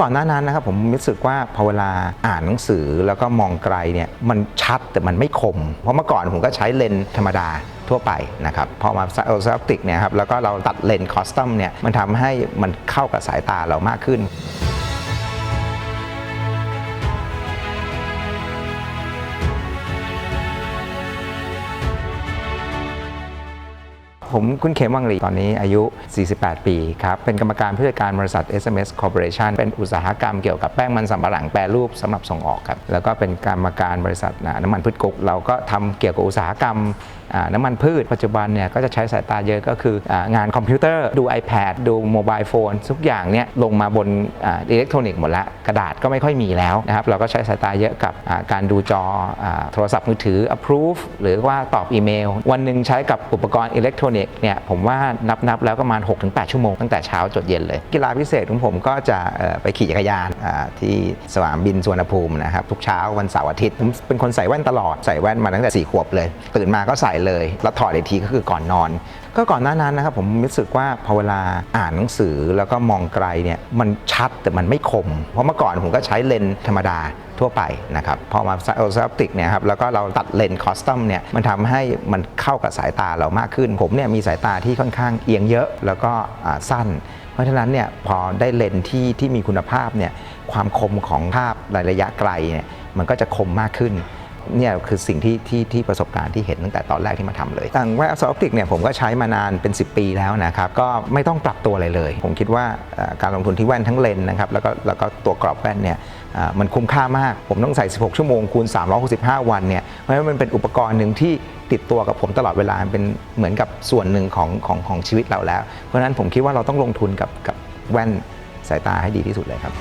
ก่อนหน้านั้นนะครับผมรู้สึกว่าพอเวลาอ่านหนังสือแล้วก็มองไกลเนี่ยมันชัดแต่มันไม่คม เพราะเมื่อก่อนผมก็ใช้เลนส์ธรรมดาทั่วไปนะครับพอมาเอลซอปติกเนี่ยครับแล้วก็เราตัดเลนส์คอสตอมเนี่ยมันทำให้มันเข้ากับสายตาเรามากขึ้น ผมคุณเขมวังหลีตอนนี้อายุ 48 ปีครับ เป็นกรรมการผู้จัดการบริษัท SMS Corporation เป็นอุตสาหกรรมเกี่ยวกับแป้งมันสำปะหลังแปรรูปสำหรับส่งออกครับ แล้วก็เป็นกรรมการบริษัทน้ำมันพืชกุกเราก็ทำเกี่ยวกับอุตสาหกรรมน้ำมันพืชปัจจุบันเนี่ยก็จะใช้สายตาเยอะก็คืองานคอมพิวเตอร์ดู iPad ดูโมบายโฟนทุกอย่างเนี่ยลงมาบนอ,อิเล็กทรอนิกส์หมดละกระดาษก็ไม่ค่อยมีแล้วนะครับเราก็ใช้สายตาเยอะกับการดูจออโทรศัพท์มือถือ approve หรือว่าตอบอีเมล วันหนึ่งใช้กับอุปกรณ์อิเล็กทรอนิกส์เนี่ยผมว่านับนับแล้วก็ประมาณ 6-8 ชั่วโมงตั้งแต่เช้าจดเย็นเลย กีฬาพิเศษของผมก็จะไปขี่จักรยานที่สนามบินสุวรรณภูมินะครับทุกเช้าวันเสาร์อาทิตย์ผมเป็นคนใส่แว่นตลอดใส่แว่นมาตั้งแต่ 4 ขวบเลย ตื่นมาก็ใส่เลยแล้วถอดอีกทีก็คือก่อนนอน ก็ก่อนหน้านั้นนะครับผมรู้สึกว่าพอเวลาอ่านหนังสือแล้วก็มองไกลเนี่ยมันชัดแต่มันไม่คม เพราะเมื่อก่อนผมก็ใช้เลนส์ธรรมดาทั่วไปนะครับพอมาเอลซอปติกเนี่ยครับแล้วก็เราตัดเลนส์คอสตอมเนี่ยมันทำให้มันเข้ากับสายตาเรามากขึ้น ผมเนี่ยมีสายตาที่ค่อนข้างเอียงเยอะแล้วก็สั้น เพราะฉะนั้นเนี่ยพอได้เลนส์ที่ที่มีคุณภาพเนี่ยความคมของภาพในระยะไกลเนี่ยมันก็จะคมมากขึ้น เนี่ยคือสิ่งที่ที่ที่ประสบการณ์ที่เห็นตั้งแต่ตอนแรกที่มาทำเลยต่างแว่นออปติกเนี่ยผมก็ใช้มานานเป็น 10 ปีแล้วนะครับ ก็ไม่ต้องปรับตัวอะไรเลย ผมคิดว่าการลงทุนที่แว่นทั้งเลนนะครับแล้วก็แล้วก็ตัวกรอบแว่นเนี่ยมันคุ้มค่ามาก ผมต้องใส่ 16 ชั่วโมงคูณ 365 วันเนี่ยเพราะฉะนั้นมันเป็นอุปกรณ์หนึ่งที่ติดตัวกับผมตลอดเวลาเป็นเหมือนกับส่วนหนึ่งของของของชีวิตเราแล้ว เพราะฉะนั้นผมคิดว่าเราต้องลงทุนกับกับแว่นสายตาให้ดีที่สุดเลยครับ